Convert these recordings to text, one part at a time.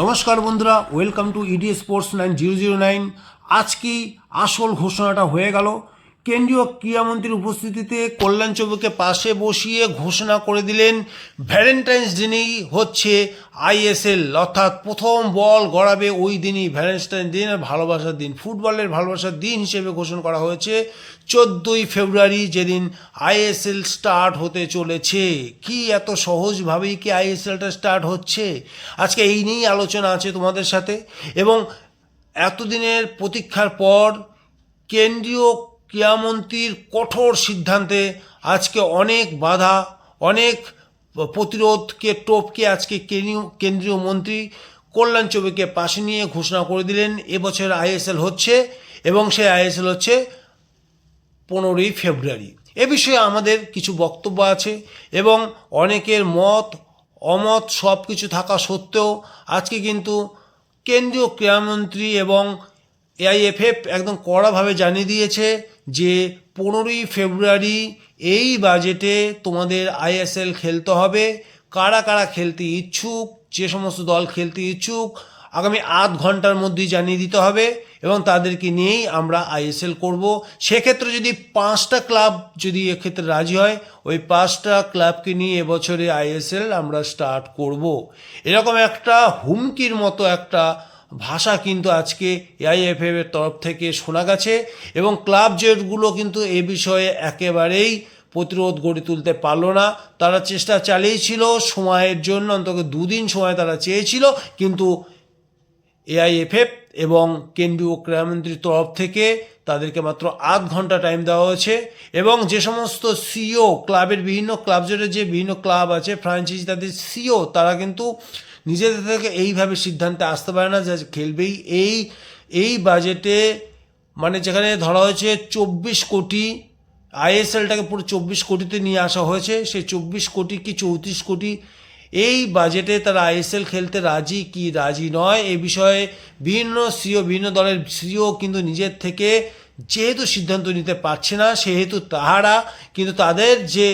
নমস্কার বন্ধুরা welcome to ED sports nine zero zero nine আজকে আসল ঘোষণাটা হয়ে গেল? কেন্দ্রীয় ক্রীড়ামন্ত্রীর উপস্থিতিতে কল্যাণ চৌবকে পাশে বসিয়ে ঘোষণা করে দিলেন, ভ্যালেন্টাইন্স দিনেই হচ্ছে আইএসএল, অর্থাৎ প্রথম বল গড়াবে ওই দিনই ভ্যালেন্টাইন দিন আর ভালোবাসার দিন। ফুটবলের ভালোবাসার দিন হিসেবে ঘোষণা করা হয়েছে, চোদ্দোই ফেব্রুয়ারি যেদিন আইএসএল স্টার্ট হতে চলেছে। কি এত সহজভাবেই কি আইএসএলটা স্টার্ট হচ্ছে? আজকে এই নিয়েই আলোচনা আছে তোমাদের সাথে, এবং এতদিনের প্রতীক্ষার পর কেন্দ্রীয় ক্রীড়ামন্ত্রীর কঠোর সিদ্ধান্তে আজকে অনেক বাধা, অনেক প্রতিরোধকে টোপকে আজকে কেন্দ্রীয় মন্ত্রী কল্যাণ চৌবেকে পাশে নিয়ে ঘোষণা করে দিলেন, এবছর আইএসএল হচ্ছে এবং সেই আইএসএল হচ্ছে পনেরোই ফেব্রুয়ারি। এ বিষয়ে আমাদের কিছু বক্তব্য আছে এবং অনেকের মত, অমত সব কিছু থাকা সত্ত্বেও আজকে কিন্তু কেন্দ্রীয় ক্রীড়ামন্ত্রী এবং এআইএফএফ একদম কড়াভাবে জানিয়ে দিয়েছে যে পনেরোই ফেব্রুয়ারি এই বাজেটে তোমাদের আইএসএল খেলতে হবে। কারা কারা খেলতে ইচ্ছুক, যে সমস্ত দল খেলতে ইচ্ছুক, আগামী আধ ঘণ্টার মধ্যেই জানিয়ে দিতে হবে এবং তাদেরকে নিয়েই আমরা আইএসএল করব। সেক্ষেত্রে যদি পাঁচটা ক্লাব যদি এক্ষেত্রে রাজি হয়, ওই পাঁচটা ক্লাবকে নিয়ে এবছরে আইএসএল আমরা স্টার্ট করব। এরকম একটা হুমকির মতো একটা ভাষা কিন্তু আজকে এআইএফএফ এর তরফ থেকে শোনা গেছে এবং ক্লাব জেটগুলো কিন্তু এ বিষয়ে একেবারেই প্রতিরোধ গড়ে তুলতে পারল না। তারা চেষ্টা চালিয়েছিল, সময়ের জন্য, অন্তত দুদিন সময় তারা চেয়েছিল, কিন্তু এআইএফএফ এবং কেন্দ্রীয় ক্রীড়ামন্ত্রীর তরফ থেকে তাদেরকে মাত্র আধ ঘণ্টা টাইম দেওয়া হয়েছে এবং যে সমস্ত সিও ক্লাবের বিভিন্ন, ক্লাব জোরে যে বিভিন্ন ক্লাব আছে ফ্রাঞ্চাইজি তাদের সিও তারা কিন্তু নিজেদের থেকে এইভাবে সিদ্ধান্তে আসতে পারে না যে খেলবেই। এই এই বাজেটে মানে যেখানে ধরা হয়েছে চব্বিশ কোটি আইএসএলটাকে পুরো চব্বিশ কোটিতে নিয়ে আসা হয়েছে, সেই চব্বিশ কোটি কি চৌত্রিশ কোটি? এই বাজেটে তারা আইএসএল খেলতে রাজি কি রাজি নয়? এ বিষয়ে বিভিন্ন সিও বিভিন্ন দলের সিও কিন্তু নিজের থেকে যেহেতু সিদ্ধান্ত নিতে পারছে না, সেহেতু তাহারা কিন্তু তাদের যে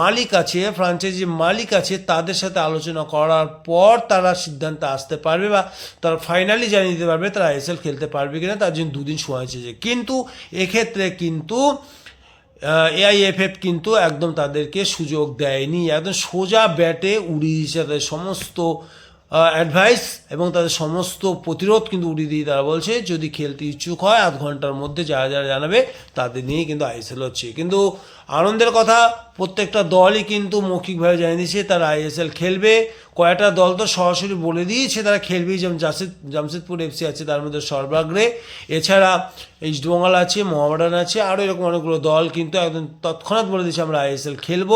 মালিক আছে ফ্রাঞ্চাইজি মালিক আছে, তাদের সাথে আলোচনা করার পর তারা সিদ্ধান্তে আসতে পারবে বা তারা ফাইনালি জানিয়ে দিতে পারবে তারা আইএসএল খেলতে পারবে কিনা, তার জন্য দুদিন সময় চেয়েছে কিন্তু এক্ষেত্রে কিন্তু এআইএফএফ কিন্তু একদম তাদেরকে সুযোগ দেয়নি, একদম সোজা ব্যাটে উড়িয়ে দিয়েছে সমস্ত অ্যাডভাইস এবং তাদের সমস্ত প্রতিরোধ কিন্তু উড়িয়ে দিয়ে তারা বলছে, যদি খেলতে ইচ্ছুক হয়, আধ ঘণ্টার মধ্যে যারা যারা জানাবে, তাদের নিয়েই কিন্তু আইএসএল হচ্ছে। কিন্তু আনন্দের কথা প্রত্যেকটা দলই কিন্তু মৌখিকভাবে জানিয়ে দিয়েছে, তারা আইএসএল খেলবে। কয়েকটা দল তো সরাসরি বলে দিয়েছে, তারা খেলবেই। যেমন জাসিদ, জামশেদপুর এফসি আছে, তার মধ্যে সর্বাগ্রে। এছাড়া ইস্টবেঙ্গল আছে, মোহামেডান আছে, আরও এরকম অনেকগুলো দল কিন্তু একদম তৎক্ষণাৎ বলে দিয়েছে, আমরা আইএসএল খেলব।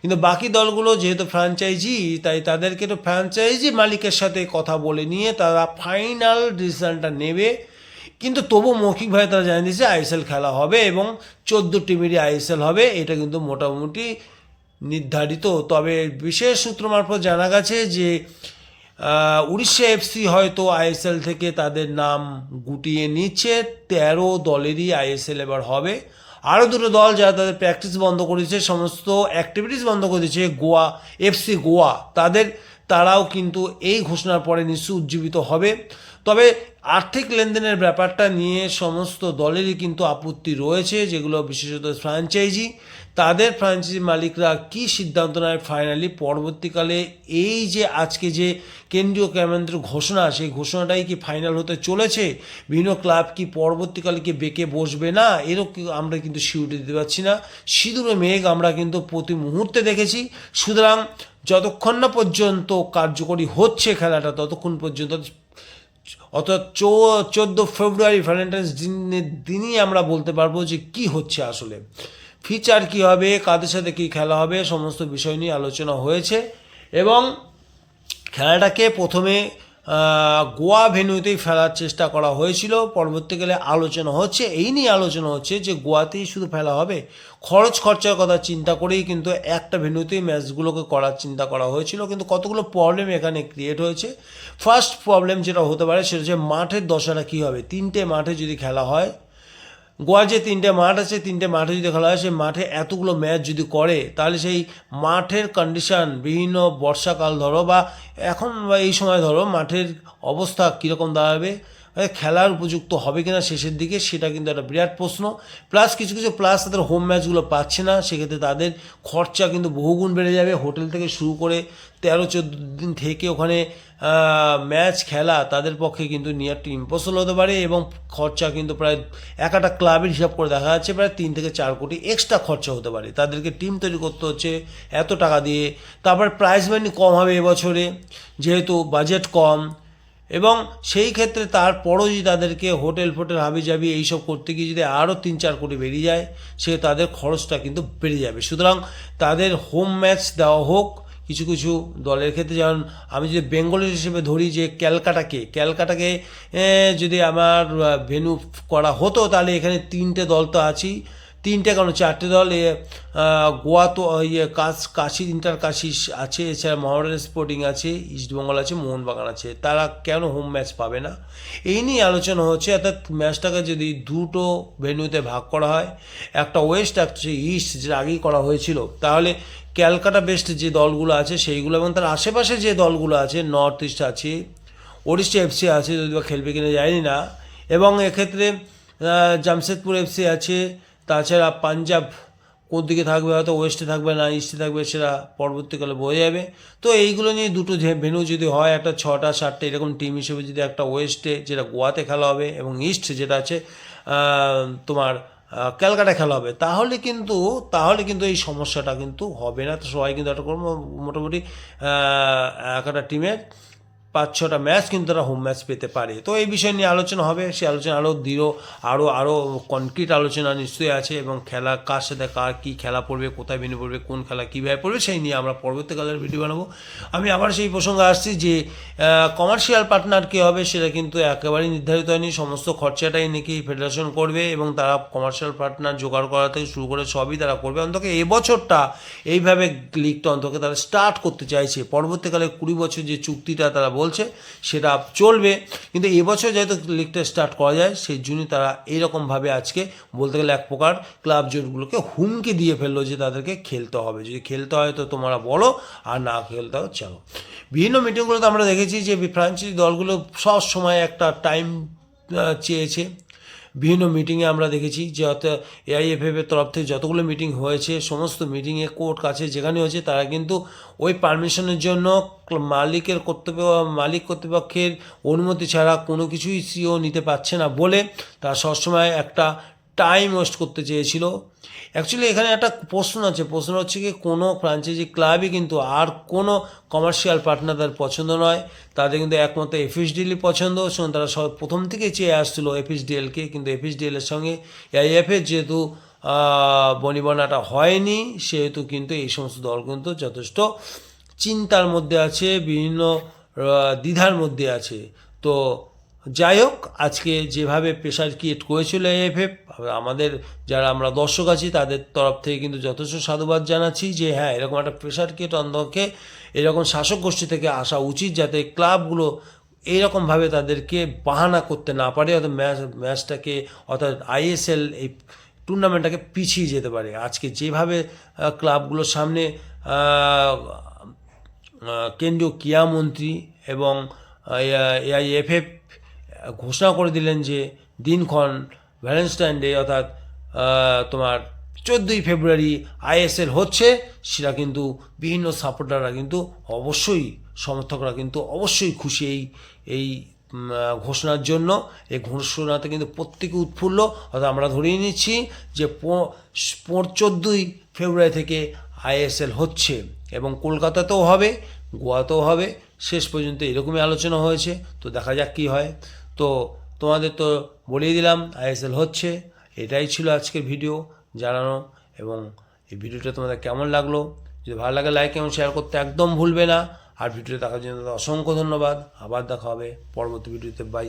কিন্তু বাকি দলগুলো যেহেতু ফ্র্যাঞ্চাইজি তাই তাদেরকে তো ফ্র্যাঞ্চাইজি মালিকের সাথে কথা বলে নিয়ে তারা ফাইনাল ডিসিশনটা নেবে। কিন্তু তবু মৌখিকভাবে তারা জানিয়ে দিয়েছে আইএসএল খেলা হবে এবং চোদ্দ টিমেরই আইএসএল হবে, এটা কিন্তু মোটামুটি নির্ধারিত। তবে বিশেষ সূত্র মারফত জানা গেছে যে উড়িষ্যা এফসি হয়তো আইএসএল থেকে তাদের নাম গুটিয়ে নিচ্ছে। তেরো দলেরই আইএসএল এবার হবে। আরও দুটো দল যারা তাদের প্র্যাকটিস বন্ধ করেছে সমস্ত অ্যাক্টিভিটিস বন্ধ করে দিয়েছে, গোয়া এফসি গোয়া, তাদের, তারাও কিন্তু এই ঘোষণার পরে নিশ্চয়ই উজ্জীবিত হবে। তবে আর্থিক লেনদেনের ব্যাপারটা নিয়ে সমস্ত দলেরই কিন্তু আপত্তি রয়েছে, যেগুলো বিশেষত ফ্র্যাঞ্চাইজি তাদের ফ্র্যাঞ্চাইজি মালিকরা কি সিদ্ধান্ত নেয় ফাইনালি পরবর্তীকালে এই যে আজকে যে কেন্দ্রীয় ক্যাবিনেটের ঘোষণা, সেই ঘোষণাটাই কি ফাইনাল হতে চলেছে? বিভিন্ন ক্লাব কি পরবর্তীকালে কি বেঁকে বসবে না? এরও আমরা কিন্তু সিউরিটি দিতে পারছি না। সিঁদুরে মেঘ আমরা কিন্তু প্রতি মুহূর্তে দেখেছি। সুতরাং যতক্ষণ না পর্যন্ত কার্যকরী হচ্ছে খেলাটা, ততক্ষণ পর্যন্ত অর্থাৎ চো চোদ্দ ফেব্রুয়ারি ভ্যালেন্টাইন্স দিনের দিনই আমরা বলতে পারব যে কি হচ্ছে আসলে। ফিচার কি হবে, কাদের সাথে কি খেলা হবে, সমস্ত বিষয় নিয়ে আলোচনা হয়েছে এবং খেলাটাকে প্রথমে গোয়া ভেনুতেই ফেলার চেষ্টা করা হয়েছিল। পরবর্তীকালে আলোচনা হচ্ছে, এই নিয়ে আলোচনা হচ্ছে যে গোয়াতেই শুধু ফেলা হবে। খরচ খরচার কথা চিন্তা করেই কিন্তু একটা ভেনুতেই ম্যাচগুলোকে করার চিন্তা করা হয়েছিল। কিন্তু কতগুলো প্রবলেম এখানে ক্রিয়েট হয়েছে? ফার্স্ট প্রবলেম যেটা হতে পারে, সেটা হচ্ছে মাঠের দশাটা কী হবে? তিনটে মাঠে যদি খেলা হয় গোয়ার যে তিনটে মাঠ আছে তিনটে, মাঠে যদি খেলা হয়, সেই মাঠে এতগুলো ম্যাচ যদি করে, তাহলে সেই মাঠের কন্ডিশন বিভিন্ন বর্ষাকাল ধরো বা এখন বা এই সময় ধরো, মাঠের অবস্থা কীরকম দাঁড়াবে? খেলার উপযুক্ত হবে কিনা শেষের দিকে, সেটা কিন্তু একটা বিরাট প্রশ্ন। প্লাস কিছু কিছু প্লাস তাদের হোম ম্যাচগুলো পাচ্ছে না, সেক্ষেত্রে তাদের খরচা কিন্তু বহুগুণ বেড়ে যাবে। হোটেল থেকে শুরু করে তেরো, চোদ্দ দিন থেকে ওখানে ম্যাচ খেলা তাদের পক্ষে কিন্তু নিয়ার টু ইম্পসিবল হতে পারে এবং খরচা কিন্তু প্রায় এক একটা ক্লাবের হিসাব করে দেখা যাচ্ছে প্রায় তিন থেকে চার কোটি এক্সট্রা খরচা হতে পারে। তাদেরকে টিম তৈরি করতে হচ্ছে এত টাকা দিয়ে। তারপর প্রাইজ মানি কম হবে এবছরে, যেহেতু বাজেট কম এবং সেই ক্ষেত্রে তারপরও যদি তাদেরকে হোটেল ফোটেল হাবি জাবি এইসব করতে গিয়ে যদি আরও তিন চার কোটি বেরিয়ে যায়, সে তাদের খরচটা কিন্তু বেড়ে যাবে। সুতরাং তাদের হোম ম্যাচ দেওয়া হোক কিছু কিছু দলের ক্ষেত্রে, যেমন আমি যদি বেঙ্গলের হিসেবে ধরি যে ক্যালকাটাকে ক্যালকাটাকে যদি আমার ভেনু করা হতো, তাহলে এখানে তিনটে দল তো আছেই। তিনটে কেন চারটে দল এ, গোয়া তো ইয়ে কাশ কাশি ইন্টার কাশি আছে এছাড়া মহারাজ স্পোর্টিং আছে ইস্টবেঙ্গল আছে মোহনবাগান আছে। তারা কেন হোম ম্যাচ পাবে না? এই নিয়ে আলোচনা হচ্ছে অর্থাৎ ম্যাচটাকে যদি দুটো ভেন্যুতে ভাগ করা হয় একটা ওয়েস্ট একটা ইস্ট যেটা আগেই করা হয়েছিল তাহলে ক্যালকাটা বেস্ট যে দলগুলো আছে সেইগুলো এবং তার আশেপাশে যে দলগুলো আছে নর্থ ইস্ট আছে ওড়িশা এফসি আছে যদি বা খেলবে কিনা জানি না এবং এক্ষেত্রে জামশেদপুর এফসি আছে তাছাড়া পাঞ্জাব কোন দিকে থাকবে হয়তো ওয়েস্টে থাকবে না, ইস্টে থাকবে সেটা পরবর্তীকালে বোঝা যাবে। তো এইগুলো নিয়ে দুটো যে ভেন্যু যদি হয় একটা ছটা, সাতটা, এরকম টিম হিসেবে যদি একটা ওয়েস্টে, যেটা গোয়াতে খেলা হবে এবং ইস্ট যেটা আছে তোমার ক্যালকাটা খেলা হবে, তাহলে কিন্তু তাহলে কিন্তু এই সমস্যাটা কিন্তু হবে না। তো সবাই কিন্তু একটা মোটামুটি এক একটা টিমের। পাঁচ ছটা ম্যাচ কিন্তু তারা হোম ম্যাচ পেতে পারে। তো এই বিষয় নিয়ে আলোচনা হবে। সেই আলোচনা আরও দৃঢ় আরও আরও কনক্রিট আলোচনা নিশ্চয়ই আছে এবং খেলা কার সাথে কার কী খেলা পড়বে, কোথায় ভেঙে পড়বে, কোন খেলা কীভাবে পড়বে, সেই নিয়ে আমরা পরবর্তীকালের ভিডিও বানাবো। আমি আবার সেই প্রসঙ্গে আসছি যে কমার্শিয়াল পার্টনার কী হবে সেটা কিন্তু একেবারেই নির্ধারিত হয়নি। সমস্ত খরচাটাই নাকি ফেডারেশন করবে এবং তারা কমার্শিয়াল পার্টনার জোগাড় করা থেকে শুরু করে সবই তারা করবে। অন্তত এবছরটা এইভাবে লিগটা অন্তত তারা স্টার্ট করতে চাইছে। পরবর্তীকালে কুড়ি বছর যে চুক্তিটা তারা বলছে, সেটা চলবে। কিন্তু এবছর যেহেতু লিগটা স্টার্ট করা যায়, সেই জন্যই তারা এইরকমভাবে আজকে বলতে গেলে এক প্রকার ক্লাব জোটগুলোকে হুমকি দিয়ে ফেলল যে তাদেরকে খেলতে হবে। যদি খেলতে হয় তো তোমরা বলো, আর না খেলতে হয় চলো। বিভিন্ন মিটিংগুলোতে আমরা দেখেছি যে ফ্রাঞ্চাইজি দলগুলো সব সময় একটা টাইম চেয়েছে। বিভিন্ন মিটিংয়ে আমরা দেখেছি যে অত এআইএফএফ এর তরফ থেকে যতগুলো মিটিং হয়েছে, সমস্ত মিটিংয়ে কোর্ট কাছে যেখানে হয়েছে, তারা কিন্তু ওই পারমিশনের জন্য মালিকের কর্তৃপক্ষ মালিক কর্তৃপক্ষের অনুমতি ছাড়া কোনো কিছুই সিও নিতে পারছে না বলে তারা সবসময় একটা টাইম ওয়েস্ট করতে চেয়েছিল। অ্যাকচুয়ালি এখানে একটা প্রশ্ন আছে। প্রশ্ন হচ্ছে কি, কোনো ফ্রাঞ্চাইজি ক্লাবই কিন্তু আর কোনো কমার্শিয়াল পার্টনার তাদের পছন্দ নয়। তাদের কিন্তু একমাত্র এফএসডিএলই পছন্দ। তারা সব প্রথম থেকে চেয়ে আসছিল এফএসডিএলকে কিন্তু এফএসডিএলের সঙ্গে এআইএফের যেহেতু বনিবনাটা হয়নি, সেহেতু কিন্তু এই সমস্ত দল কিন্তু যথেষ্ট চিন্তার মধ্যে আছে, বিভিন্ন দ্বিধার মধ্যে আছে। তো যাই হোক আজকে যেভাবে প্রেশার ক্রিয়েট করেছিল এএফএফ আমাদের যারা আমরা দর্শক আছি, তাদের তরফ থেকে কিন্তু যথেষ্ট সাধুবাদ জানাচ্ছি যে হ্যাঁ এরকম একটা প্রেশার ক্রিয়েট অন্ধকে এরকম শাসক গোষ্ঠী থেকে আসা উচিত যাতে ক্লাবগুলো এইরকমভাবে তাদেরকে বাহানা করতে না পারে, অর্থাৎ ম্যাচ, ম্যাচটাকে, অর্থাৎ আইএসএল এই টুর্নামেন্টটাকে পিছিয়ে যেতে পারে। আজকে যেভাবে ক্লাবগুলোর সামনে কেন্দ্রীয় ক্রীড়া মন্ত্রী এবং এআইএফএফ ঘোষণা করে দিলেন যে দিনক্ষণ ভ্যালেন্টাইন ডে অর্থাৎ তোমার চোদ্দোই ফেব্রুয়ারি আইএসএল হচ্ছে, সেটা কিন্তু বিভিন্ন সাপোর্টাররা কিন্তু অবশ্যই, সমর্থকরা কিন্তু অবশ্যই খুশি এই এই ঘোষণার জন্য। এই ঘোষণাতে কিন্তু প্রত্যেকে উৎফুল্ল। অর্থাৎ আমরা ধরেই নিচ্ছি যে চোদ্দোই ফেব্রুয়ারি থেকে আইএসএল হচ্ছে এবং কলকাতাতেও হবে, গোয়াতেও হবে। শেষ পর্যন্ত এরকমই আলোচনা হয়েছে। তো দেখা যাক কী হয়। তো তোমাদের তো বলিয়ে দিলাম আইএসএল হচ্ছে। এটাই ছিল আজকের ভিডিও জানানো এবং এই ভিডিওটা তোমাদের কেমন লাগল? যদি ভালো লাগে লাইক এবং শেয়ার করতে একদম ভুলবে না। আর ভিডিও দেখার জন্য অসংখ্য ধন্যবাদ। আবার দেখা হবে পরবর্তী ভিডিওতে বাই